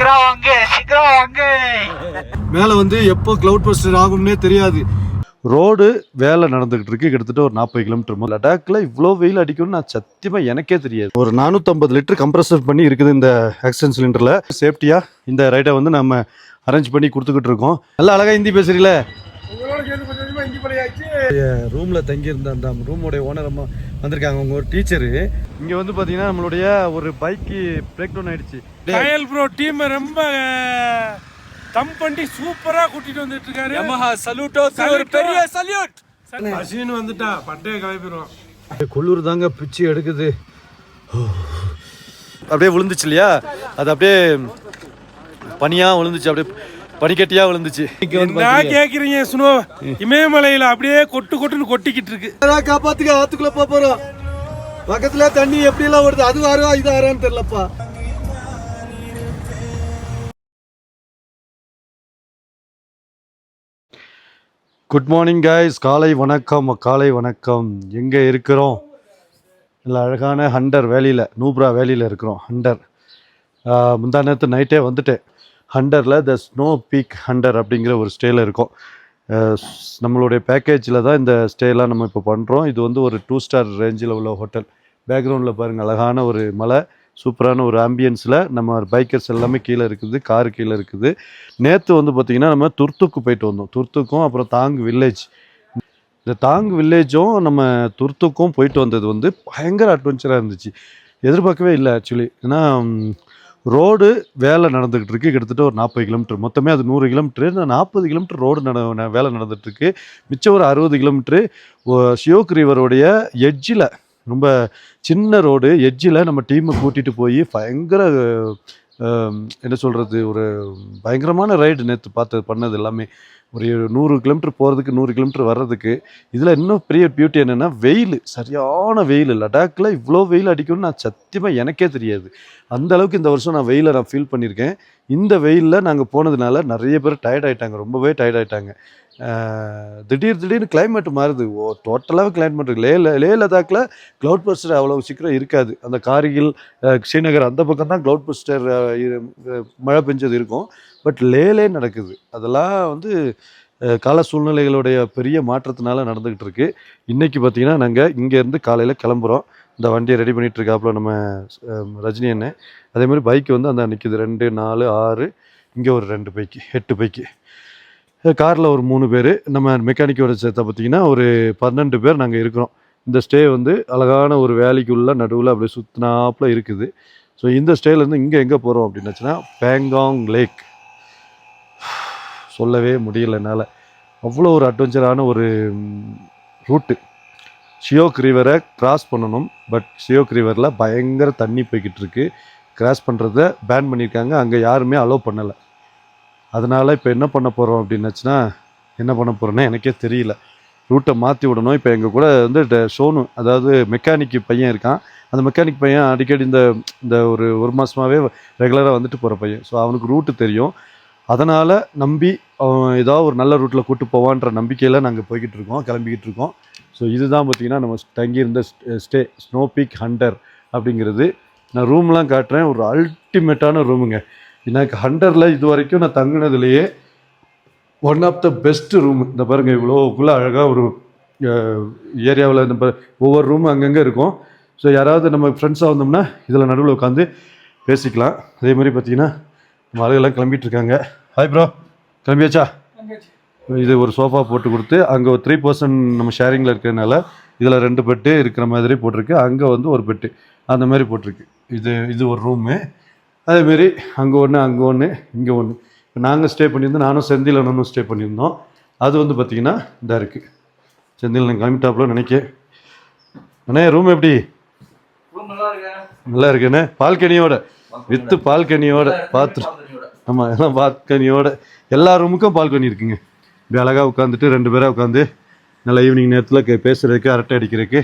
சீக்கிரம் வாங்க சீக்கிரம் வாங்க. மேலே வந்து எப்போ கிளவுட் பஸ்டர் ஆகும்னே தெரியாது. ரோடு வேலை நடந்துகிட்டு இருக்கு. கிட்டத்தட்ட ஒரு நாற்பது கிலோமீட்டர் லடாக்ல இவ்வளோ வெயில் அடிக்கும்னு நான் சத்தியமா எனக்கே தெரியாது. ஒரு நானூற்றம்பது லிட்டர் கம்ப்ரஸர் பண்ணி இருக்குது இந்த ஆக்சிஜன் சிலிண்டர்ல சேஃப்டியா இந்த ரைட்டை வந்து நம்ம அரேஞ்ச் பண்ணி கொடுத்துக்கிட்டு இருக்கோம். நல்லா அழகா ஹிந்தி பேசுறீல. ரூம்ல தங்கி இருந்த அந்த ரூமோடைய ஓனர் அம்மா வந்திருக்காங்க. உங்க ஒரு டீச்சரு இங்க வந்து பாத்தீங்கன்னா நம்மளுடைய ஒரு பைக்கு பிரேக் டவுன் ஆயிடுச்சு. கயல் ப்ரோ டீம் ரொம்ப தம் பண்ணி சூப்பரா கூட்டிட்டு வந்துட்டு இருக்காரு யமஹா சல்யூட்டோ ஒரு பெரிய சல்யூட் அசின் வந்துட்டா பட்டைய கிளம்பிடுவான் குளிர் தாங்க பிச்சு எடுக்குது. அப்படியே விழுந்துச்சு இல்லையா? அது அப்படியே பனியா விழுந்துச்சு அப்படியே பனிக்கட்டியா விழுந்துச்சு. நான் கேக்குறீங்க சுனோ? இமயமலையில அப்படியே கொட்டு கொட்டுன்னு கொட்டிக்கிட்டு இருக்கு. காப்பாத்துக்க? ஆத்துக்குள்ள போக போறோம். பக்கத்துல தண்ணி எப்படி எல்லாம் வருது? அது ஆறா இது ஆறான்னு தெரியலப்பா. குட் மார்னிங் கைஸ் காலை வணக்கம் காலை வணக்கம். எங்கே இருக்கிறோம்? நல்ல அழகான ஹண்டர் வேலியில் நூப்ரா வேலியில் இருக்கிறோம் ஹண்டர். முந்தா நேரத்து நைட்டே வந்துட்டேன். ஹண்டரில் த ஸ்னோ பீக் ஹண்டர் அப்படிங்கிற ஒரு ஸ்டேல இருக்கும். நம்மளுடைய பேக்கேஜில் தான் இந்த ஸ்டேலாம் நம்ம இப்போ பண்ணுறோம் இது வந்து ஒரு டூ ஸ்டார் ரேஞ்சில் உள்ள ஹோட்டல் பேக்ரவுண்டில் பாருங்கள் அழகான ஒரு மலை சூப்பரான ஒரு ஆம்பியன்ஸில் நம்ம பைக்கர்ஸ் எல்லாமே கீழே இருக்குது கார் கீழே இருக்குது. நேற்று வந்து பார்த்திங்கன்னா நம்ம துர்த்துக்கு போயிட்டு வந்தோம். துர்த்துக்கும் அப்புறம் தாங் வில்லேஜ் இந்த தாங் வில்லேஜும் நம்ம துர்த்துக்கும் போயிட்டு வந்தது வந்து பயங்கர அட்வென்ச்சராக இருந்துச்சு. எதிர்பார்க்கவே இல்லை ஆக்சுவலி ஏன்னா ரோடு வேலை நடந்துகிட்டு இருக்கு. கிட்டத்தட்ட ஒரு நாற்பது கிலோமீட்டர். மொத்தமே அது நூறு கிலோமீட்டர். நாற்பது கிலோமீட்டர் ரோடு நட வேலை நடந்துகிட்ருக்கு மிச்சம் ஒரு அறுபது கிலோமீட்ரு சியோக் ரிவருடைய எட்ஜில் ரொம்ப சின்ன ரோடு எட்ஜில் நம்ம டீமை கூட்டிகிட்டு போய் பயங்கர என்ன சொல்கிறது ஒரு பயங்கரமான ரைடு நேற்று பார்த்து பண்ணது எல்லாமே. ஒரு நூறு கிலோமீட்டர் போகிறதுக்கு நூறு கிலோமீட்டர் வர்றதுக்கு இதில் இன்னும் பெரிய பியூட்டி என்னென்னா வெயில். சரியான வெயில். லடாக்கில் இவ்வளோ வெயில் அடிக்கும்னு நான் சத்தியமாக எனக்கே தெரியாது. அந்த அளவுக்கு இந்த வருஷம் நான் வெயிலை நான் ஃபீல் பண்ணியிருக்கேன். இந்த வெயிலில் நாங்கள் போனதுனால நிறைய பேர் டயர்ட் ஆகிட்டாங்க ரொம்பவே டயர்ட் ஆயிட்டாங்க. திடீர் திடீர்னு கிளைமேட் மாறுது. ஓ டோட்டலாகவே climate லே லே லதாக்கில் க்ளவுட் பஸ்டர் அவ்வளோ சீக்கிரம் இருக்காது. அந்த கார்கில் ஸ்ரீநகர் அந்த பக்கம் தான் க்ளவுட் பஸ்டர் மழை பெஞ்சது இருக்கும். பட் லேலே நடக்குது. அதெல்லாம் வந்து கால சூழ்நிலைகளுடைய பெரிய மாற்றத்தினால நடந்துக்கிட்டு இருக்கு. இன்றைக்கி பார்த்தீங்கன்னா நாங்கள் இங்கேருந்து காலையில் கிளம்புறோம். இந்த வண்டியை ரெடி பண்ணிகிட்டு இருக்காப்புல நம்ம ரஜினி அண்ணன். அதே மாதிரி பைக் வந்து அந்த நிற்கிது ரெண்டு நாலு ஆறு இங்கே ஒரு ரெண்டு பைக்கு எட்டு பைக்கு காரில் ஒரு மூணு பேர் நம்ம மெக்கானிக்கோட சேர்த்த பார்த்தீங்கன்னா ஒரு பன்னெண்டு பேர் நாங்கள் இருக்கிறோம். இந்த ஸ்டே வந்து அழகான ஒரு வேலைக்குள்ள நடுவில் அப்படியே சுத்தினாப்புல இருக்குது. ஸோ இந்த ஸ்டேலேருந்து இங்கே எங்கே போகிறோம் அப்படின்னாச்சுன்னா பேங்காங் லேக் சொல்லவே முடியல என்னால். அவ்வளோ ஒரு அட்வென்ச்சரான ஒரு ரூட்டு ஷியோக் ரிவரை கிராஸ் பண்ணணும். பட் ஷியோக் ரிவரில் பயங்கர தண்ணி போய்கிட்டு இருக்கு. கிராஸ் பண்ணுறத பேன் பண்ணியிருக்காங்க அங்கே யாருமே அலோவ் பண்ணலை. அதனால் இப்போ என்ன பண்ண போகிறோம் அப்படின்னுச்சுன்னா என்ன பண்ண போகிறோன்னா எனக்கே தெரியல. ரூட்டை மாற்றி விடணும். இப்போ எங்கள் கூட வந்து ட- ஷோனு அதாவது மெக்கானிக் பையன் இருக்கான். அந்த மெக்கானிக் பையன் அடிக்கடி இந்த இந்த ஒரு ஒரு மாதமாகவே ரெகுலராக வந்துட்டு போகிற பையன். ஸோ அவனுக்கு ரூட்டு தெரியும். அதனால் நம்பி அவன் ஏதாவது ஒரு நல்ல ரூட்டில் கூட்டு போவான்ற நம்பிக்கையில் நாங்கள் போய்கிட்டு இருக்கோம் கிளம்பிக்கிட்டு இருக்கோம். ஸோ இதுதான் பார்த்திங்கன்னா நம்ம தங்கியிருந்த ஸ்டே ஸ்னோ பீக் ஹண்டர் அப்படிங்கிறது. நான் ரூம்லாம் காட்டுறேன். ஒரு அல்டிமேட்டான ரூமுங்க எனக்கு ஹண்டரில் இது வரைக்கும் நான் தங்கினதுலேயே one of the best room இந்த பாருங்கள் இவ்வளோக்குள்ளே அழகாக ஒரு ஏரியாவில் இந்த பா- ஒவ்வொரு ரூமும் அங்கங்கே இருக்கும். ஸோ யாராவது நம்ம ஃப்ரெண்ட்ஸாக வந்தோம்னா இதில் நடுவில் உட்காந்து பேசிக்கலாம். அதே மாதிரி பார்த்தீங்கன்னா நம்ம ஆளுகள்லாம் கிளம்பிட்டு இருக்காங்க. ஹாய் ப்ரோ கிளம்பியாச்சா? இது ஒரு சோஃபா போட்டு கொடுத்து அங்கே ஒரு த்ரீ பர்சன்ட் நம்ம ஷேரிங்கில் இருக்கிறதுனால இதில் ரெண்டு பெட்டு இருக்கிற மாதிரி போட்டிருக்கு. அங்கே வந்து ஒரு பெட்டு அந்த மாதிரி போட்டிருக்கு. இது இது ஒரு ரூமு அதேமாரி அங்கே ஒன்று அங்கே ஒன்று இங்கே ஒன்று இப்போ நாங்கள் ஸ்டே பண்ணியிருந்தோம் நானும் செந்தில் அண்ணனும் ஸ்டே பண்ணியிருந்தோம். அது வந்து பார்த்திங்கன்னா இதாக இருக்குது செந்தில் நான் கிளம்பிட்டாப்புல நினைக்க. அண்ணே ரூம் எப்படி? நல்லா இருக்குண்ணே பால்கனியோட வித்து பால்கனியோட பாத்ரூம் ஆமாம் எல்லாம் பால்கனியோட. எல்லா ரூமுக்கும் பால்கனி இருக்குங்க. இப்படி அழகாக உட்காந்துட்டு ரெண்டு பேராக உட்காந்து நல்லா ஈவினிங் நேரத்தில் பேசுகிறதுக்கு அரட்டை அடிக்கிறதுக்கு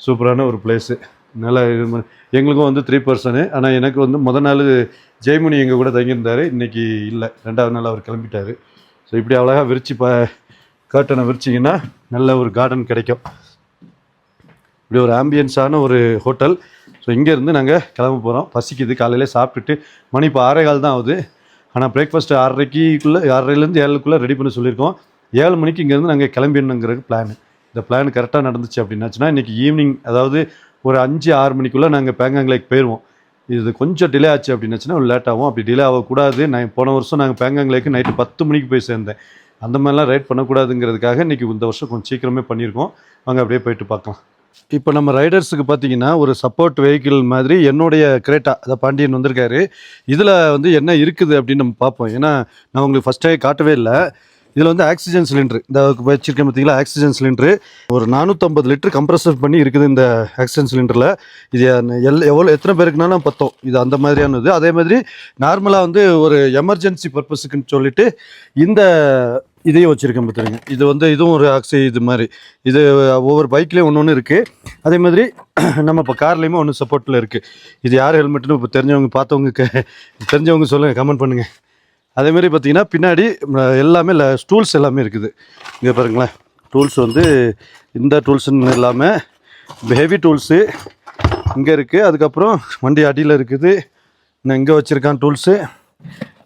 சூப்பரான ஒரு பிளேஸு நல்லா இது எங்களுக்கும் வந்து த்ரீ பர்சனு ஆனால் எனக்கு வந்து முத நாள் ஜெயமணி எங்கள் கூட தங்கியிருந்தார். இன்னைக்கு இல்லை. ரெண்டாவது நாள் அவர் கிளம்பிட்டாரு. ஸோ இப்படி அழகாக விரிச்சு ப கர்ட்டனை விரிச்சிங்கன்னா நல்ல ஒரு கார்டன் கிடைக்கும். இப்படி ஒரு ஆம்பியன்ஸான ஒரு ஹோட்டல் ஸோ இங்கேருந்து நாங்கள் கிளம்ப போகிறோம் பசிக்குது. காலையிலே சாப்பிட்டுட்டு மணி இப்போ ஆறே கால் தான் ஆகுது. ஆனால் பிரேக்ஃபாஸ்ட் ஆறரைக்குள்ளே ஆறரைலேருந்து ஏழுக்குள்ளே ரெடி பண்ண சொல்லியிருக்கோம். ஏழு மணிக்கு இங்கேருந்து நாங்கள் கிளம்பிடணுங்கிற பிளான் இந்த பிளான் கரெக்டாக நடந்துச்சு அப்படின்னாச்சுன்னா இன்றைக்கி ஈவினிங் அதாவது ஒரு அஞ்சு ஆறு மணிக்குள்ளே நாங்கள் பேங்காங் லேக் போயிடுவோம் இது கொஞ்சம் டிலே ஆச்சு அப்படின்னாச்சுன்னா லேட் ஆகும். அப்படி டிலே ஆகக்கூடாது. நான் போன வருஷம் நாங்கள் பேங்காங் லேக்கு நைட்டு பத்து மணிக்கு போய் சேர்ந்தேன். அந்த மாதிரிலாம் ரைட் பண்ணக்கூடாதுங்கிறதுக்காக இன்றைக்கி இந்த வருஷம் கொஞ்சம் சீக்கிரமே பண்ணியிருக்கோம். அங்கே அப்படியே போயிட்டு பார்க்கலாம். இப்போ நம்ம ரைடர்ஸுக்கு பார்த்தீங்கன்னா ஒரு சப்போர்ட் வெஹிக்கிள் மாதிரி என்னுடைய கிரேட்டா அதை பாண்டியன் வந்திருக்காரு. இதில் வந்து என்ன இருக்குது அப்படின்னு நம்ம பார்ப்போம். ஏன்னா நான் உங்களுக்கு ஃபஸ்ட்டே காட்டவே இல்லை. இதில் வந்து ஆக்சிஜன் சிலிண்டர். இந்த வச்சிருக்கேன் பார்த்தீங்களா? Oxygen cylinder. ஒரு நானூற்றம்பது லிட்டர் கம்ப்ரஸர் பண்ணி இருக்குது இந்த ஆக்சிஜன் சிலிண்டரில். இது எல் எவ்வளோ எத்தனை பேருக்குனாலும் பத்தோம். இது அந்த மாதிரியானது. அதே மாதிரி நார்மலாக வந்து ஒரு எமர்ஜென்சி பர்பஸுக்குன்னு சொல்லிட்டு இந்த இதையும் வச்சுருக்கேன் பார்த்துருங்க இது வந்து இதுவும் ஒரு ஆக்சி இது மாதிரி. இது ஒவ்வொரு பைக்லேயும் ஒன்று ஒன்று இருக்குது அதே மாதிரி நம்ம இப்போ கார்லேயுமே ஒன்று சப்போர்ட்டில் இருக்குது இது யார் ஹெல்மெட்டுன்னு இப்போ தெரிஞ்சவங்க பார்த்தவங்க தெரிஞ்சவங்க சொல்லுங்கள் கமெண்ட் பண்ணுங்கள் அதே மாதிரி பார்த்தீங்கன்னா பின்னாடி எல்லாமே டூல்ஸ் எல்லாமே இருக்குது. இங்கே பாருங்களேன் டூல்ஸ் வந்து இந்த டூல்ஸுன்னு இல்லாமல் ஹெவி டூல்ஸு இங்கே இருக்குது அதுக்கப்புறம் வண்டி அடியில் இருக்குது. இன்னும் இங்கே வச்சுருக்கான் டூல்ஸு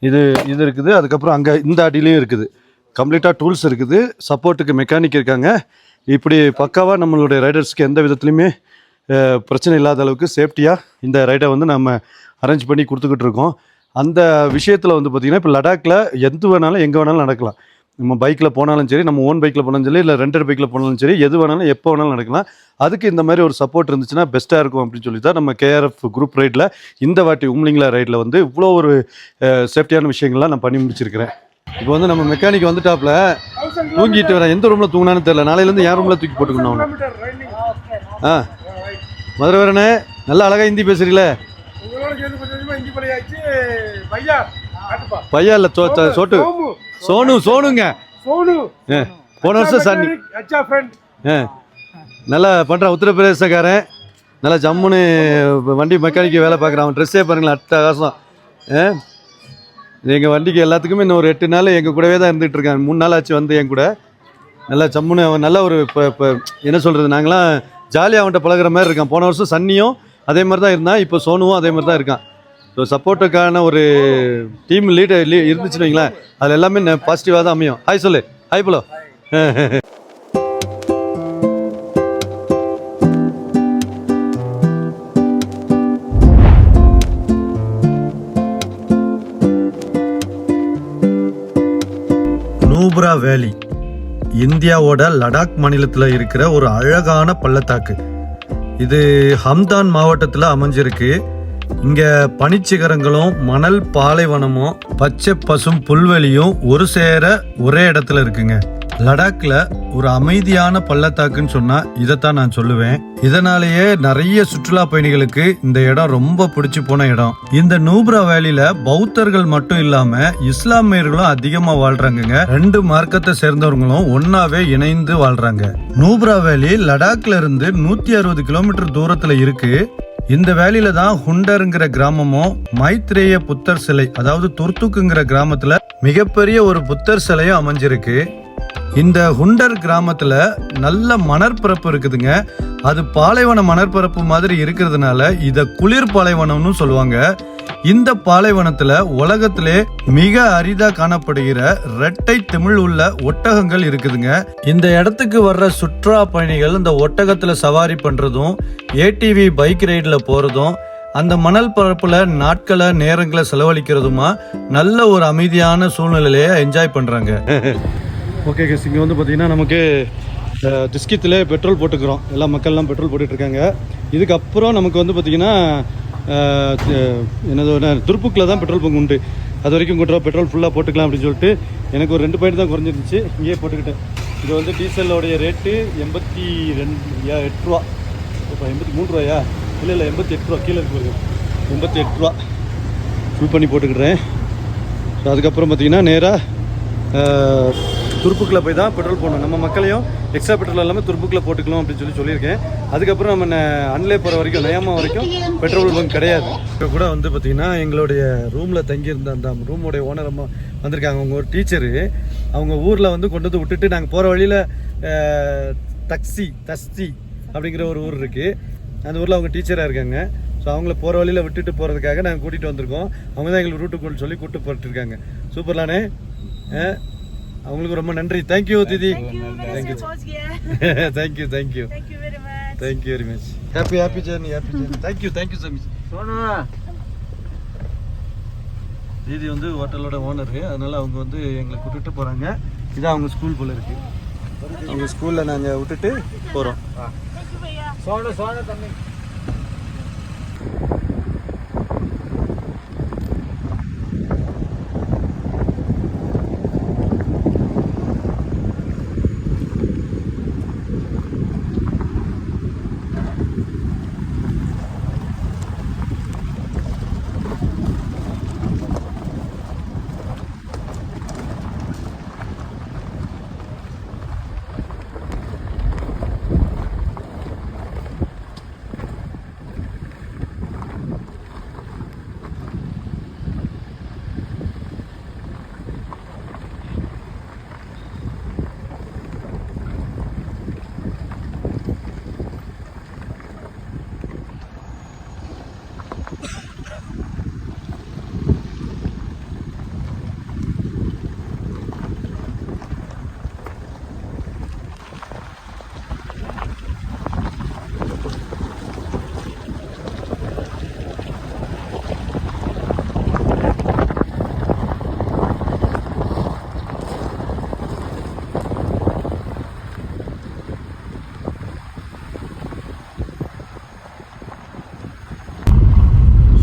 இது இது இருக்குது. அதுக்கப்புறம் அங்கே இந்த அடியிலையும் இருக்குது. கம்ப்ளீட்டாக டூல்ஸ் இருக்குது. சப்போர்ட்டுக்கு மெக்கானிக் இருக்காங்க. இப்படி பக்காவாக நம்மளுடைய ரைடர்ஸ்க்கு எந்த விதத்துலையுமே பிரச்சனை இல்லாத அளவுக்கு சேஃப்டியாக இந்த ரைடை வந்து நம்ம அரேஞ்ச் பண்ணி கொடுத்துக்கிட்டு இருக்கோம். அந்த விஷயத்தில் வந்து பார்த்திங்கன்னா இப்போ லடாக்கில் எது வேணாலும் எங்கே வேணாலும் நடக்கலாம். நம்ம பைக்கில் போனாலும் சரி நம்ம ஓன் பைக்கில் போனாலும் சரி இல்லை ரெண்டர் பைக்கில் போனாலும் சரி எது வேணாலும் எப்போ வேணாலும் நடக்கலாம். அதுக்கு இந்த மாதிரி ஒரு சப்போர்ட் இருந்துச்சுன்னா பெஸ்ட்டாக இருக்கும் அப்படின்னு சொல்லி தான் நம்ம கேஆர்எஃப் குரூப் ரைடில் இந்த வாட்டி உம்லிங்லா ரைடில் வந்து இவ்வளோ ஒரு சேஃப்டியான விஷயங்கள்லாம் நான் பண்ணி முடிச்சிருக்கிறேன். இப்போ வந்து நம்ம மெக்கானிக் வந்துட்டாப்ல தூங்கிட்டு வரேன். எந்த ரூமில் தூங்கினான்னு தெரியல. நாளையிலேருந்து என் ரூமில் தூக்கி போட்டுக்கணும் ஆ. மதுரை வரனே நல்லா அழகாக ஹிந்தி பேசுகிறீங்களே பையா? இல்லை சோட்டு. சோனு சோனுங்க. சோனு. போன வருஷம் சன்னி நல்லா பண்ணுறான் உத்தரப்பிரதேசக்காரன். நல்லா ஜம்முன்னு வண்டி மெக்கானிக்கு வேலை பார்க்குறான். அவன் ட்ரெஸ்ஸே பாருங்களேன் அட்டகாசம். ஆ எங்கள் வண்டிக்கு எல்லாத்துக்குமே இன்னும் ஒரு எட்டு நாள் எங்கள் கூடவே தான் இருந்துகிட்டு இருக்கான் மூணு நாள் ஆச்சு வந்து என் கூட. நல்லா ஜம்முன்னு அவன் நல்ல ஒரு இப்போ இப்போ என்ன சொல்கிறது நாங்களாம் ஜாலியாக அவன்கிட்ட பழகுற மாதிரி இருக்கான். போன வருஷம் சன்னியும் அதே மாதிரி தான் இருந்தான் இப்போ சோனுவும் அதே மாதிரி தான் இருக்கான். ஸோ சப்போர்ட்டுக்கான ஒரு டீம் லீடர் லீ இருந்துச்சுன்னு வைங்களேன். அதில் எல்லாமே பாசிட்டிவாக தான் அமையும். ஹாய் சொல்லு. Hi polo. நூப்ரா வேலி இந்தியாவோட லடாக் மாநிலத்தில் இருக்கிற ஒரு அழகான பள்ளத்தாக்கு. இது ஹம்தான் மாவட்டத்தில் அமைஞ்சிருக்கு. இங்க பனிச்சிகரங்களும் மணல் பாலைவனமும் பச்சை பசும் புல்வெளியும் ஒரு சேர ஒரே இடத்துல இருக்குங்க. லடாக்ல ஒரு அமைதியான பள்ளத்தாக்குன்னு சொன்னா இதைத்தான் நான் சொல்லுவேன். இதனாலேயே நிறைய சுற்றுலா பயணிகளுக்கு இந்த இடம் ரொம்ப பிடிச்சு போன இடம். இந்த நூப்ரா வேலியில பௌத்தர்கள் மட்டும் இல்லாம இஸ்லாமியர்களும் அதிகமா வாழ்றாங்கங்க. ரெண்டு மார்க்கத்தை சேர்ந்தவங்களும் ஒன்னாவே இணைந்து வாழ்றாங்க. நூப்ரா வேலி லடாக்ல இருந்து நூத்தி அறுபது கிலோமீட்டர் தூரத்துல இருக்கு. இந்த வேலையில தான் ஹுண்டருங்கிற கிராமமும் மைத்ரேய புத்தர் சிலை அதாவது துர்த்துக்குங்கிற கிராமத்துல மிகப்பெரிய ஒரு புத்தர் சிலையும் அமைஞ்சிருக்கு. இந்த ஹுண்டர் கிராமத்துல நல்ல மணற்பரப்பு இருக்குதுங்க. அது பாலைவன மணற்பரப்பு மாதிரி இருக்கிறதுனால இத குளிர் பாலைவனம்னு சொல்லுவாங்க. இந்த பாலைவனத்துல உலகத்திலே மிக அரிதா காணப்படுகிற ரெட்டை தமிழ் உள்ள ஒட்டகங்கள் இருக்குதுங்க. இந்த இடத்துக்கு வர்ற சுற்றுலா பயணிகள் இந்த ஒட்டகத்துல சவாரி பண்றதும் ஏடிவி பைக் ரைடில் போறதும் அந்த மணல் பரப்புல நாட்களை நேரங்களை செலவழிக்கிறதுமா நல்ல ஒரு அமைதியான சூழ்நிலையிலேயே என்ஜாய் பண்றாங்க. ஓகே கேஸ் இங்கே வந்து பார்த்தீங்கன்னா நமக்கு டிஸ்கித்தில் பெட்ரோல் போட்டுக்கிறோம். எல்லா மக்கள்லாம் பெட்ரோல் போட்டுட்ருக்காங்க. இதுக்கப்புறம் நமக்கு வந்து பார்த்தீங்கன்னா என்னது துருப்புக்கில் தான் பெட்ரோல் பங்க் உண்டு. அது வரைக்கும் கொண்டு பெட்ரோல் ஃபுல்லாக போட்டுக்கலாம் அப்படின்னு சொல்லிட்டு எனக்கு ஒரு ரெண்டு பாயிண்ட் தான் குறைஞ்சிருந்துச்சு. இங்கேயே போட்டுக்கிட்டேன். இது வந்து டீசலோடைய ரேட்டு எண்பத்தி ரெண்டு எட்டு ரூபா. இப்போ எண்பத்தி மூணு ரூபாயா? இல்லை இல்லை எண்பத்தி எட்டு ரூபா. கீழே இருக்கு எண்பத்தி எட்டு ரூபா. ஃபுல் பண்ணி போட்டுக்கிடுறேன். ஸோ அதுக்கப்புறம் பார்த்தீங்கன்னா நேராக துருப்புக்கில் போய் தான் பெட்ரோல் போடணும். நம்ம மக்களையும் எக்ஸ்ட்ரா பெட்ரோல் எல்லாமே துருப்புக்கில் போட்டுக்கலாம் அப்படின்னு சொல்லி சொல்லியிருக்கேன். அதுக்கப்புறம் நம்ம அன்லே போகிற வரைக்கும் நயாமா வரைக்கும் பெட்ரோல் பங்க் கிடையாது. இப்போ கூட வந்து பார்த்தீங்கன்னா எங்களுடைய ரூமில் தங்கியிருந்த அந்த ரூமுடைய ஓனர் அம்மா வந்திருக்காங்க. அவங்க ஒரு டீச்சரு அவங்க ஊரில் வந்து கொண்டு வந்து விட்டுட்டு நாங்கள் போகிற வழியில் தக்ஸி தஸ்தி அப்படிங்கிற ஒரு ஊர் இருக்குது அந்த ஊரில் அவங்க டீச்சராக இருக்காங்க. ஸோ அவங்கள போகிற வழியில் விட்டுட்டு போகிறதுக்காக நாங்கள் கூட்டிகிட்டு வந்திருக்கோம். அவங்க தான் எங்களுக்கு ரூட்டுக்கு சொல்லி கூப்பிட்டு போட்டுருக்காங்க. சூப்பர்லானே அவங்களுக்கு ரொம்ப நன்றி. Thank you didi thank you thank you thank you. Thank you very much happy happy journey happy journey thank you thank you so much didi வந்து ஹோட்டலோட ஓனரு அதனால அவங்க வந்து எங்களை கூட்டிட்டு போகிறாங்க இது அவங்க ஸ்கூல் போல இருக்கு. அவங்க ஸ்கூலில் நாங்கள் விட்டுட்டு போகிறோம் சோழ சோழ தம்பி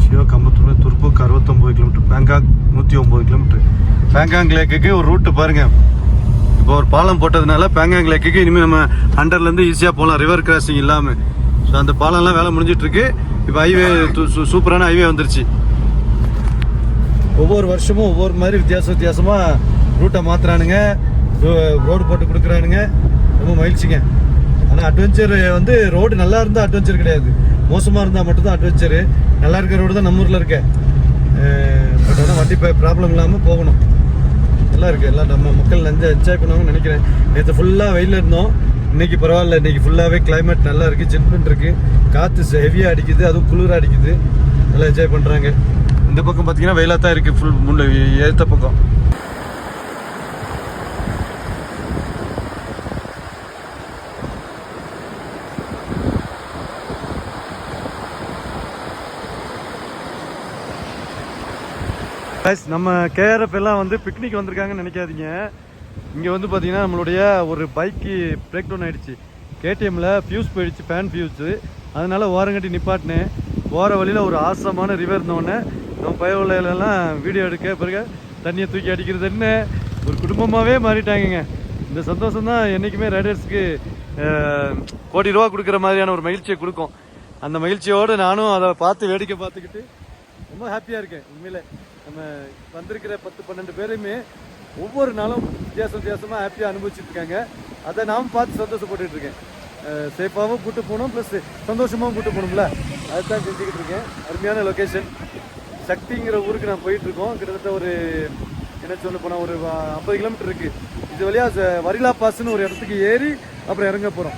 ஷியோ கம்பத்தூர் துருப்புக்கு அறுபத்தொம்போது கிலோமீட்டர் பேங்காக் நூற்றி ஒம்பது கிலோமீட்டர் பேங்காங் லேக்குக்கு ஒரு ரூட்டு பாருங்கள் இப்போ ஒரு பாலம் போட்டதுனால பேங்காங் லேக்குக்கு இனிமேல் நம்ம ஹண்டர்லேருந்து ஈஸியாக போகலாம் ரிவர் கிராசிங் இல்லாமல் ஸோ அந்த பாலம்லாம் வேலை முடிஞ்சிட்ருக்கு. இப்போ ஹைவே சூப்பரான ஹைவே வந்துருச்சு. ஒவ்வொரு வருஷமும் ஒவ்வொரு மாதிரி வித்தியாச வித்தியாசமாக ரூட்டை மாற்றுறானுங்க ரோடு போட்டு கொடுக்குறானுங்க. ரொம்ப மகிழ்ச்சிங்க. ஆனால் அட்வென்ச்சர் வந்து ரோடு நல்லா இருந்தால் அட்வென்ச்சர் கிடையாது. மோசமாக இருந்தால் மட்டும்தான் அட்வென்ச்சரு நல்லா இருக்கிற ரோடு தான் நம்ம ஊரில் இருக்கேன் பட் ஆனால் வண்டி ப்ராப்ளம் இல்லாமல் போகணும். நல்லா இருக்குது எல்லாம் நம்ம மக்கள் நஞ்ச என்ஜாய் பண்ணுவாங்கன்னு நினைக்கிறேன். நேற்று ஃபுல்லாக வெயிலில் இருந்தோம். இன்னைக்கு பரவாயில்ல. இன்றைக்கி ஃபுல்லாகவே கிளைமேட் நல்லா இருக்குது ஜில்லுன்னு இருக்குது காற்று ஹெவியாக அடிக்குது. அதுவும் குளிராக அடிக்குது. நல்லா என்ஜாய் பண்ணுறாங்க இந்த பக்கம் பார்த்தீங்கன்னா வெயிலாக தான் இருக்குது ஃபுல் முன்ன ஏற்ற பக்கம். நம்ம கேஆர்எஃப் எல்லாம் வந்து பிக்னிக் வந்திருக்காங்கன்னு நினைக்காதீங்க. இங்கே வந்து பார்த்தீங்கன்னா நம்மளுடைய ஒரு பைக்கு பிரேக் டவுன் ஆகிடுச்சு கேடிஎம்மில் ஃபியூஸ் போயிடுச்சு ஃபேன் ஃபியூஸு அதனால் ஓரங்கட்டி நிப்பாட்டினேன். போகிற வழியில் ஒரு ஆசமான ரிவர் இருந்தோடனே நம்ம பயவுலையிலலாம் வீடியோ எடுக்க பிறகு தண்ணியை தூக்கி அடிக்கிறது என்ன? ஒரு குடும்பமாகவே மாறிட்டாங்கங்க. இந்த சந்தோஷம் தான் என்றைக்குமே ரைடர்ஸ்க்கு கோடி ரூபா கொடுக்குற மாதிரியான ஒரு மகிழ்ச்சியை கொடுக்கும். அந்த மகிழ்ச்சியோடு நானும் அதை பார்த்து வேடிக்கை பார்த்துக்கிட்டு ரொம்ப ஹாப்பியாக இருக்கேன் உண்மையிலே. நம்ம வந்திருக்கிற பத்து பன்னெண்டு பேருமே ஒவ்வொரு நாளும் வித்தியாச வித்தியாசமாக ஹாப்பியாக அனுபவிச்சுட்டு இருக்காங்க. அதை நாம் பார்த்து சந்தோஷப்பட்டுட்டு இருக்கேன். சேஃபாகவும் கூட்டு போகணும் ப்ளஸ் சந்தோஷமாகவும் கூட்டு போகணும்ல. அதுதான் செஞ்சுக்கிட்டு இருக்கேன். அருமையான லொக்கேஷன் சக்திங்கிற ஊருக்கு நான் போயிட்டு இருக்கோம் கிட்டத்தட்ட ஒரு என்ன சொல்ல போனால் ஒரு ஐம்பது கிலோமீட்டர் இருக்கு. இது வழியாக வரிலா பாஸ்ன்னு ஒரு இடத்துக்கு ஏறி அப்புறம் இறங்க போகிறோம்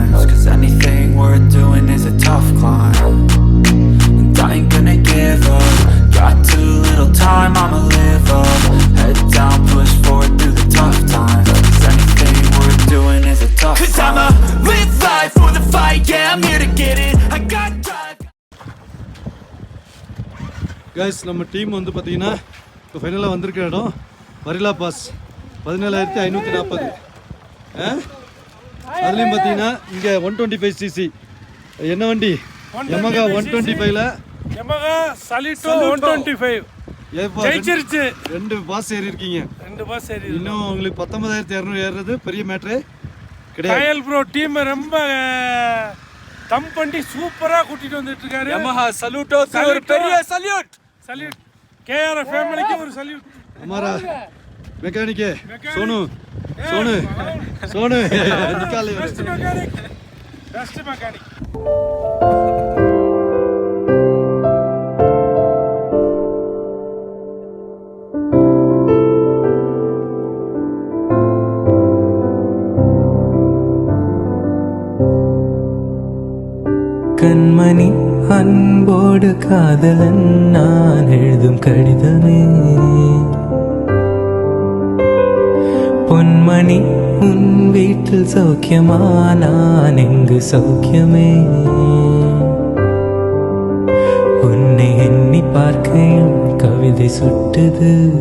Cause anything worth doing is a tough climb. And I ain't gonna give up. Got too little time, I'ma live up. Head down, push forward through the tough times. Cause anything worth doing is a tough Cause I'ma live life for the fight, yeah, I'm here to get it. I got drive. Guys நம்ம team வந்து பார்த்தீங்கன்னா இப்போ ஃபைனலாக வந்திருக்கிற இடம் வரிலா pass பதினேழாயிரத்தி ஐநூற்றி நாற்பது அதுலேயும் பார்த்தீங்கன்னா இங்கே ஒன் டுவெண்ட்டி ஃபைவ் சிசி என்ன வண்டி? எமகா ஒன் டுவெண்ட்டி ஃபைவ்ல Yamaha Saluto one twenty five ஜெயிச்சிருச்சு. ரெண்டு பாஸ் ஏறி இருக்கீங்க. ரெண்டு பாஸ் ஏறி இன்னும் உங்களுக்கு பத்தொன்பதாயிரத்தி இரநூறு ஏறுறது பெரிய மேட்ரு கிடையாது. ப்ரோ டீம் ரொம்ப தம் பண்ணி சூப்பரா கூட்டிட்டு வந்துட்டு இருக்காரு. யமஹா சல்யூட்டோ ஒரு பெரிய சல்யூட் சல்யூட் கேஆர் ஃபேமிலிக்கு ஒரு சல்யூட் அமரா மெக்கானிக்கு. சோனு. சோனு. சோனு. மெக்கானிக் கண்மணி அன்போடு காதலன் நான் எழுதும் கடிதமே. பொன்மணி உன் வீட்டில் சௌக்கியமா? நான் எங்கு சௌக்கியமே? உன்னை எண்ணி பார்க்கையில் கவிதை சுட்டுது.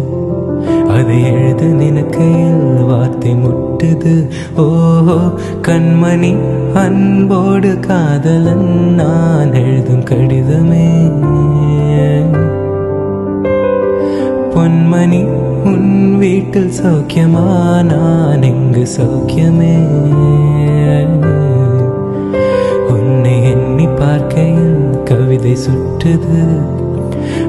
அதை எழுத நினைக்கையில் வார்த்தை முட்டுது. ஓஹோ கண்மணி அன்போடு காதலன் நான் எழுதும் கடிதமே. പൊന്മണി ഉൻ വീട്ടിൽ സൗഖ്യമാ നാനെങ്ക് സൗഖ്യമേ. உன்னை எண்ணி பார்க்கையில் கவிதை சுற்றுது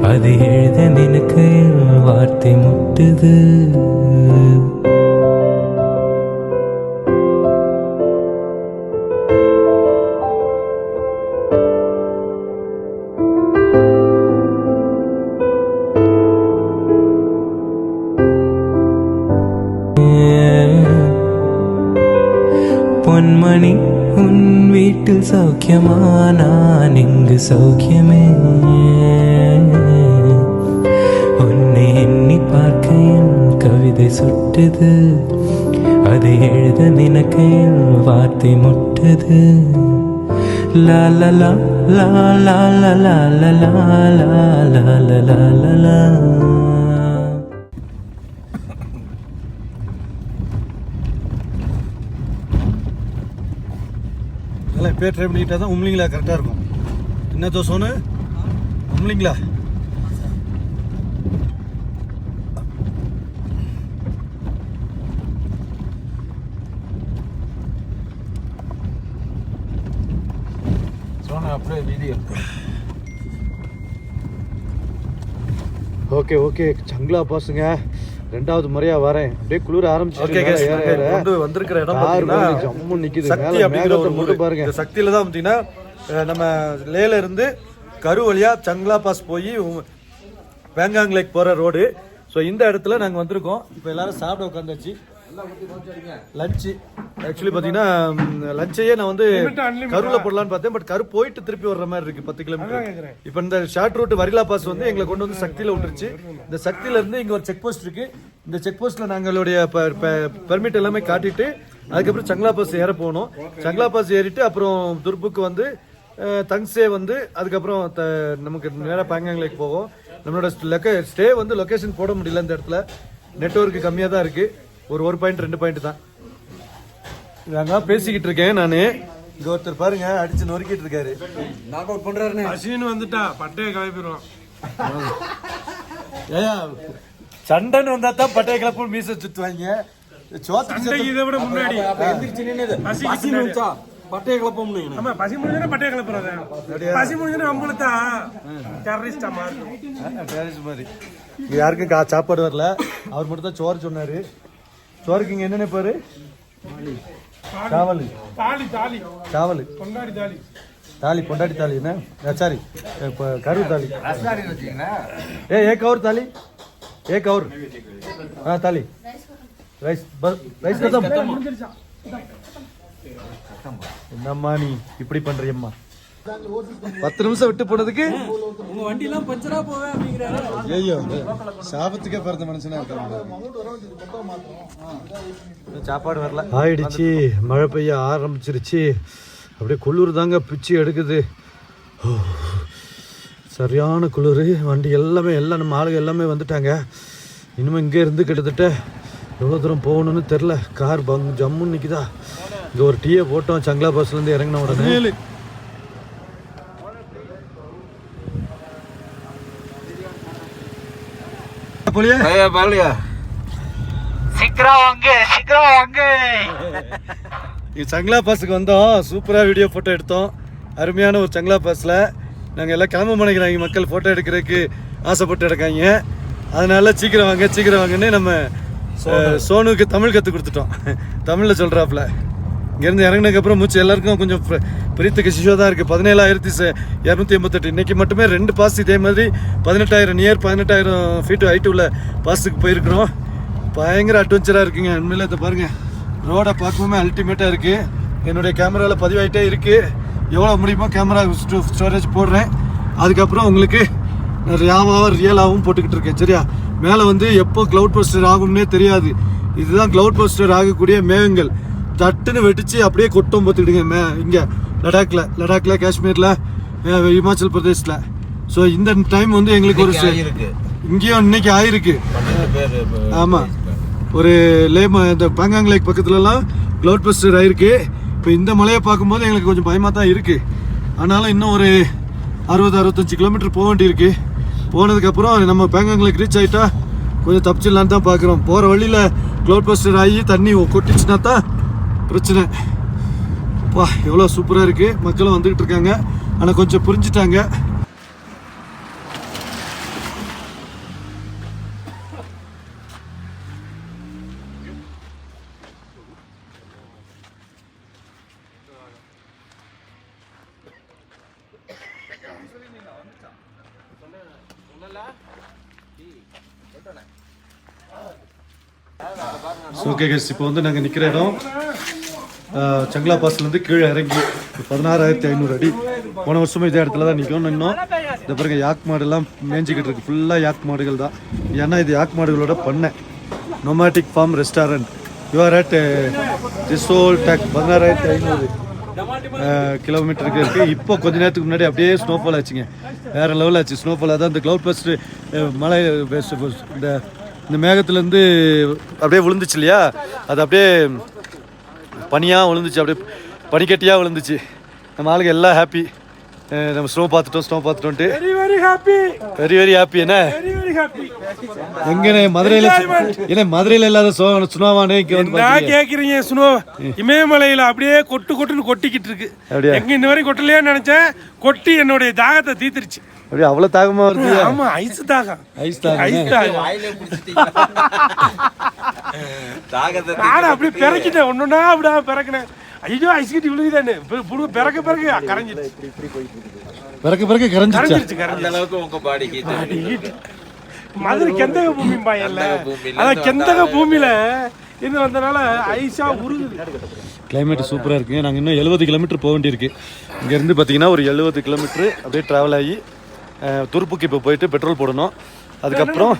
அது எழுத நினைக்கையில் வார்த்தை முட்டுது நான் இங்கு சௌக்கியமே உன்னை எண்ணி பார்க்க என் கவிதை சுட்டுது அதை எழுத நினைக்க என் வார்த்தை முட்டுது லா லா லா லா லா லா லா லா லா லா லா லா இப்போ ட்ரை பண்ணிக்கிட்டா தான் உம்லிங்களா கரெக்டாக இருக்கும். என்ன தோ சோனு? உம்லிங்களா? அப்படியே வீடியோ ஓகே ஓகே சங்களா பாஸுங்க ரெண்டாவது முறையா வரேன். அப்படியே குளிர ஆரம்பிச்சு வந்து வந்திருக்கிற இடம் பாத்தீங்கன்னா ஜம்மு நிக்குது. சக்தி அப்படிங்கிற ஒரு. மட்டும் பாருங்க. இந்த சக்தியில தான் பார்த்தீங்கன்னா நம்ம லேல இருந்து கரு வழியா சங்லா பாஸ் போய் பேங்காங் லேக் போற ரோடு. ஸோ இந்த இடத்துல நாங்க வந்திருக்கோம். இப்போ எல்லாரும் சாப்பிட உட்காந்தாச்சு லஞ்சு ஆக்சுவலி பார்த்தீங்கன்னா லஞ்சையே நான் வந்து கருவில் போடலான்னு பார்த்தேன் பட் கரு போயிட்டு திருப்பி வர்ற மாதிரி இருக்கு பத்து கிலோமீட்டர் இப்போ இந்த ஷார்ட் ரூட் வரிலா பாஸ் வந்து எங்களை கொண்டு வந்து சக்தியில் விட்டுருச்சு. இந்த சக்தியில இருந்து இங்க ஒரு செக் போஸ்ட் இருக்கு. இந்த செக் போஸ்ட்ல நாங்களுடைய பெர்மிட் எல்லாமே காட்டிட்டு அதுக்கப்புறம் சங்லா பாஸ் ஏற போகணும் சங்லா பாஸ் ஏறிட்டு அப்புறம் துர்புக்கு வந்து தங்சே வந்து அதுக்கப்புறம் த- நமக்கு நேராக பேங்காங் லேக் போவோம். நம்மளோட லொக்கே ஸ்டே வந்து லொகேஷன் போட முடியல இந்த இடத்துல. நெட்வொர்க் கம்மியாக தான் இருக்கு. ஒரு ஒரு பாயிண்ட் ரெண்டு பாயிண்ட் தான். நாங்கள் பேசிக்கிட்டு இருக்கேன் நான். இங்க ஒருத்தர் பாருங்க அடிச்சு நொறுக்கிட்டு இருக்காரு. நாக் அவுட் பண்றாருன்னு அஸ்வின் வந்துட்டா பட்டைய கிளப்பிடுவான். ஏயா சண்டைன்னு வந்தா தான் பட்டைய கிளப்பு மீச சுத்துவாங்க. சோத்துக்கு இதை விட முன்னாடி. எந்திரிச்சு பட்டைய கிளப்பம்னு ஆமா பசி முடிஞ்சா பட்டைய கிளப்புறாங்க பசி முடிஞ்சா நம்மளுத்தா டெரரிஸ்டா மாறும். டேரஸ் மாதிரி. யாருக்கும் கா சாப்பாடு வரல. அவர் மட்டும் தான் சோறு சொன்னாரு. சோருக்கு இங்கே என்னென்ன பேர்? சாவல். தாலி தாலி. சாவல். பொண்டாடி தாலி. தாலி பொண்டாடி தாலி என்ன? சாரி இப்போ கரு தாலி. ஏ ஏ கவர் தாலி? ஏ கவுர். ஆ தாலி. ரைஸ் ரைஸ் கதம் என்னம்மா நீ இப்படி பண்ணுறியம்மா பத்து நிமிஷம் விட்டு போனதுக்கு? உங்க வண்டி எல்லாம் பஞ்சரா போவே அப்படிங்கிறாரு. ஐயோ சாபத்துக்கே பிறந்த மனுஷனா இருக்காங்க சாப்பாடு வரல. ஆயிடுச்சு. மழை பெய்ய ஆரம்பிச்சிருச்சு. அப்படியே குளிர் தாங்க பிச்சு எடுக்குது. சரியான குளிர். வண்டி எல்லாமே எல்லாம் நம்ம ஆளுங்க எல்லாமே வந்துட்டாங்க. இனிமேல் இங்கே இருந்து கிட்டத்தட்ட எவ்வளோ தூரம் போகணும்னு தெரில கார் பங் ஜம்முன்னு நிற்குதா இங்கே ஒரு டீயை போட்டோம். சங்லா பஸ்லேருந்து இறங்கின உடனே. போலியா? சீக்கிரம் வாங்க சீக்கிரம் வாங்க. இது சங்லா பாஸுக்கு வந்தோம். சூப்பராக வீடியோ ஃபோட்டோ எடுத்தோம். அருமையான ஒரு சங்லா பாஸில். நாங்கள் எல்லாம் கிளம்ப மாட்டேங்கிறாங்க மக்கள் ஃபோட்டோ எடுக்கிறதுக்கு. ஆசைப்பட்டு எடுக்காங்க அதனால சீக்கிரம் வாங்க சீக்கிரம் வாங்கன்னு நம்ம சோனுக்கு தமிழ் கற்றுக் கொடுத்துட்டோம். தமிழில் சொல்கிறாப்புல இங்கேருந்து இறங்கினதுக்கப்புறம் மூச்சு எல்லாருக்கும் கொஞ்சம் பிரீத்துக்கு பிரித்துக்கு சிஷோ தான் இருக்குது பதினேழாயிரத்தி இரநூத்தி எண்பத்தெட்டு. இன்றைக்கி மட்டுமே ரெண்டு பாஸ் இதே மாதிரி பதினெட்டாயிரம் நியர் பதினெட்டாயிரம் ஃபீட்டு ஹைட்டு உள்ள பாஸுக்கு போயிருக்கிறோம். பயங்கர அட்வென்ச்சராக இருக்குங்க. உண்மையில இதை பாருங்கள் ரோடை பார்க்கவுமே அல்டிமேட்டாக இருக்குது என்னுடைய கேமராவில் பதிவாகிட்டே இருக்குது எவ்வளோ முடியுமோ கேமரா ஸ்டோரேஜ் போடுறேன். அதுக்கப்புறம் உங்களுக்கு ரியாவாகவும் ரியலாகவும் போட்டுக்கிட்டு இருக்கேன். சரியா? மேலே வந்து எப்போ க்ளவுட் பஸ்டர் ஆகும்னே தெரியாது. இதுதான் க்ளவுட் பஸ்டர் ஆகக்கூடிய மேகங்கள். தட்டுன்னு வெடிச்சு அப்படியே கொட்டும் பார்த்துக்கிடுங்க மே இங்கே லடாக்ல லடாக்ல காஷ்மீரில் இமாச்சல் பிரதேஷில். ஸோ இந்த டைம் வந்து எங்களுக்கு ஒரு இங்கேயும் இன்னைக்கு ஆயிருக்கு. ஆமாம் ஒரு லேம இந்த பாங்காங் லேக் பக்கத்துலலாம் க்ளவுட் பஸ்டர் ஆயிருக்கு. இப்போ இந்த மலையை பார்க்கும்போது எங்களுக்கு கொஞ்சம் பயமாக தான் இருக்குது ஆனாலும் இன்னும் ஒரு அறுபது அறுபத்தஞ்சு கிலோமீட்டர் போக வேண்டியிருக்கு. போனதுக்கப்புறம் நம்ம பேங்காங் லேக் ரீச் ஆகிட்டா கொஞ்சம் தப்பிச்சிடலான்னு தான் பார்க்குறோம். போகிற வழியில் க்ளவுட் பஸ்டர் ஆகி தண்ணி கொட்டிச்சுன்னா தான் பிரச்சனை. வா எவ்வளோ சூப்பராக இருக்குது மக்களும் வந்துக்கிட்டு இருக்காங்க. ஆனால் கொஞ்சம் புரிஞ்சுட்டாங்க. ஓகே கெஸ் இப்போ வந்து நாங்கள் நிற்கிற இடம் சங்லா பாஸ்லேருந்து கீழே இறங்கி பதினாறாயிரத்தி ஐநூறு அடி. போன வருஷமும் இதே இடத்துல தான் நிற்கும் இன்னும் இந்த பாருங்க யாக் மாடுலாம் மேய்ஞ்சிக்கிட்டு இருக்கு. ஃபுல்லாக யாக் மாடுகள் தான். ஏன்னா இது யாக் மாடுகளோட பண்ணை. Nomadic farm restaurant you're at Rizal டேக் பதினாறாயிரத்தி ஐநூறு கிலோமீட்டருக்கு இருக்குது இப்போ கொஞ்ச நேரத்துக்கு முன்னாடி அப்படியே ஸ்னோஃபால் ஆச்சுங்க. வேறு லெவல் ஆச்சு. ஸ்னோஃபால் அதான் இந்த க்ளவுட் பஸ்ட்டு மலை வெஸ்- இந்த இந்த மேகத்துலேருந்து அப்படியே விழுந்துச்சு இல்லையா? அது அப்படியே பனியாக விழுந்துச்சு அப்படியே பனிக்கட்டியாக விழுந்துச்சு. நம்ம ஆளுக்கு எல்லாம் ஹாப்பி நம்ம ஸ்னோ பார்த்துட்டோம் snow பார்த்துட்டோன்ட்டு very very happy very very happy என்ன? வெரி வெரி ஹாப்பி எங்கண்ணே மதுரையில் என்ன மதுரையில் இல்லாத சோ சுனாவானே இங்கே வந்து நான். கேக்குறீங்க சுனோ? இமயமலையில அப்படியே கொட்டு கொட்டுன்னு கொட்டிக்கிட்டு இருக்கு. அப்படியா? எங்க இன்ன வரைக்கும் கொட்டலையான்னு நினைச்சேன். கொட்டி என்னுடைய தாகத்தை தீத்துருச்சு அப்படியே அவ்வளோ தாகமாக வருது? ஆமா ஐஸ் தாகம். ஐஸ் தாகம். ஐஸ் தாகம். நானும் அப்படியே பிறக்கிட்டேன். ஒன்னொன்னா அப்படியே பிறக்கினேன். ஐயோ ஐஸ் கட்டி விழுகுதானு புழு பிறக்க பிறக்க கரைஞ்சிருச்சு பிறக்க கரைஞ்சிச்சா கரைஞ்சிருச்சு கரைஞ்சிருச்சு மதுரை கெந்தக பூமி பாயல்ல அதான் கெந்தக பூமியில இது வந்தனால ஐஸா உருகுது கிளைமேட் சூப்பராக இருக்குங்க நாங்கள் இன்னும் எழுபது கிலோமீட்டர் போக வேண்டியிருக்கு. இங்கேருந்து பார்த்தீங்கன்னா ஒரு எழுபது கிலோமீட்ரு அப்படியே ட்ராவல் ஆகி துருப்புக்கு இப்போ போயிட்டு பெட்ரோல் போடணும். அதுக்கப்புறம்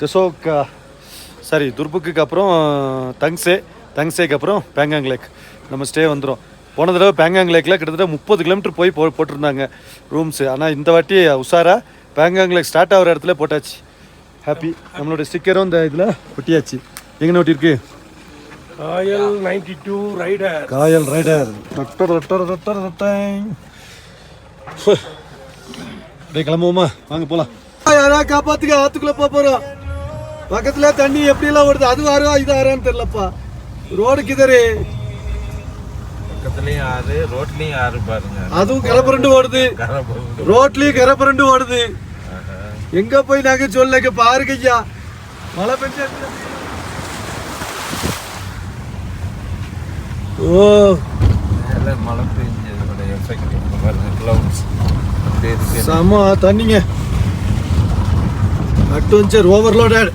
டெசோக்கா சாரி துருப்புக்கு அப்புறம் தங்ஸே தங்ஸேக்கு அப்புறம் பேங்காங் லேக் நம்ம ஸ்டே வந்துடும் போன தடவை பேங்காங் லேக்கில் கிட்டத்தட்ட முப்பது கிலோமீட்டர் போய் போ போட்டிருந்தாங்க ரூம்ஸு ஆனால் இந்த வாட்டி உஷாரா பேங்காங் லேக் ஸ்டார்ட் ஆகிற இடத்துல போட்டாச்சு. ஹாப்பி நம்மளோட ஸ்டிக்கரும் இந்த இதில் ஒட்டியாச்சு. எங்கே ஒட்டியிருக்கு Royal ninety two rider Kayal rider ரட்டர் ரட்டர் ரட்டர் ரட்டாங் அப்படியே கிளம்புவோமா? வாங்க போலாம். யாரா காப்பாத்துக்க ஆத்துக்குள்ள போக போறோம். பக்கத்துல தண்ணி எப்படி எல்லாம் வருது அது ஆறோ இது ஆறான்னு தெரியலப்பா. ரோடு கிதறு. பக்கத்துலயும் ஆறு ரோட்லயும் ஆறு பாருங்க. அதுவும் கரப்புரண்டு ஓடுது. ரோட்லயும் கரப்புரண்டு ஓடுது. எங்க போய் நாங்க சொல்லுங்க பாருங்க ஐயா. மழை பெஞ்சா ஓ. மழை பெஞ்சதோட எஃபெக்ட் பாருங்க கிளவுட்ஸ் செம தண்ணிங்க. அட்வென்ச்சர் ஓவர்லோடட்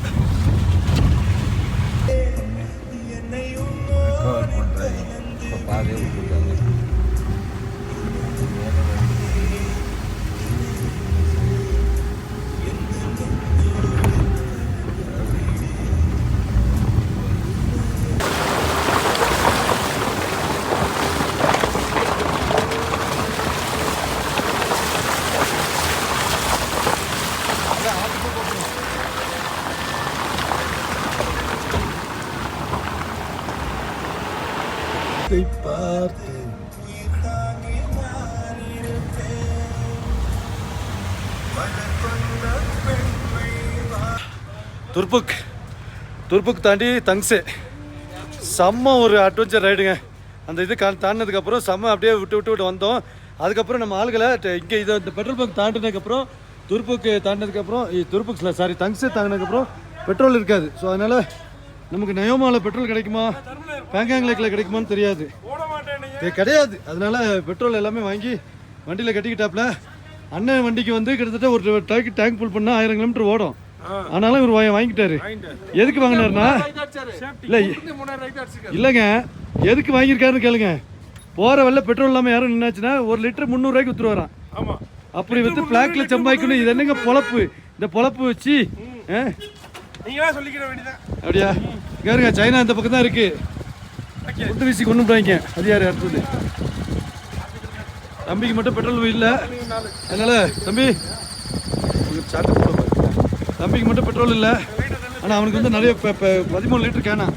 பார்த்து துர்புக் துர்புக் தாண்டி தங்ஸே செம்ம ஒரு அட்வென்ச்சர் ரைடுங்க அந்த இது கா தாண்டினதுக்கப்புறம் செம்ம அப்படியே விட்டு விட்டு விட்டு வந்தோம். அதுக்கப்புறம் நம்ம ஆளுகளை இங்கே இதை இந்த பெட்ரோல் பங்க் தாண்டினதுக்கப்புறம் துருப்புக்கு தாண்டினதுக்கப்புறம் துருப்புக்ஸில் சாரி தங்ஸே தாண்டினதுக்கப்புறம் பெட்ரோல் இருக்காது. ஸோ அதனால் நமக்கு நயோமாவில் பெட்ரோல் கிடைக்குமா? பேங்காங் லேக்கில் கிடைக்குமான்னு தெரியாது. கிடையாது. அதனால பெட்ரோல் எல்லாமே வாங்கி வண்டியில் கட்டிக்கிட்டாப்புல அண்ணன் வண்டிக்கு வந்து கிட்டத்தட்ட ஒரு டேங்க் டேங்க் ஃபுல் பண்ணால் ஆயிரம் கிலோமீட்டர் ஓடும். ஆனாலும் இவர் வாங்கி- வாங்கிட்டாரு. எதுக்கு வாங்கினாருன்னா? இல்லை இல்லைங்க. எதுக்கு வாங்கியிருக்காருன்னு கேளுங்க. போகிற வெள்ள பெட்ரோல் இல்லாமல் யாரும் நின்னாச்சுன்னா ஒரு லிட்டர் முந்நூறுரூவாய்க்கு வித்துருவாராம். ஆமா. அப்படி வித்து பிளாக்ல சம்பாதிக்கணும். இது என்னங்க பொழப்பு? இந்த பொழப்பு வச்சு அப்படியா? இங்க இருங்க சைனா இந்த பக்கம் தான் இருக்கு குண்டு வீசி கொண்டு போறாங்க அது யார் அடுத்தது? தம்பிக்கு மட்டும் பெட்ரோல் இல்லை. அதனால தம்பி. தம்பிக்கு மட்டும் பெட்ரோல் இல்லை. ஆனால் அவனுக்கு வந்து நிறைய பதிமூணு லிட்டர் கேனா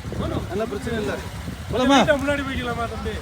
அதெல்லாம் பிரச்சனை இல்லை. போலாமா? முன்னாடி போய்க்கலாமா தம்பி?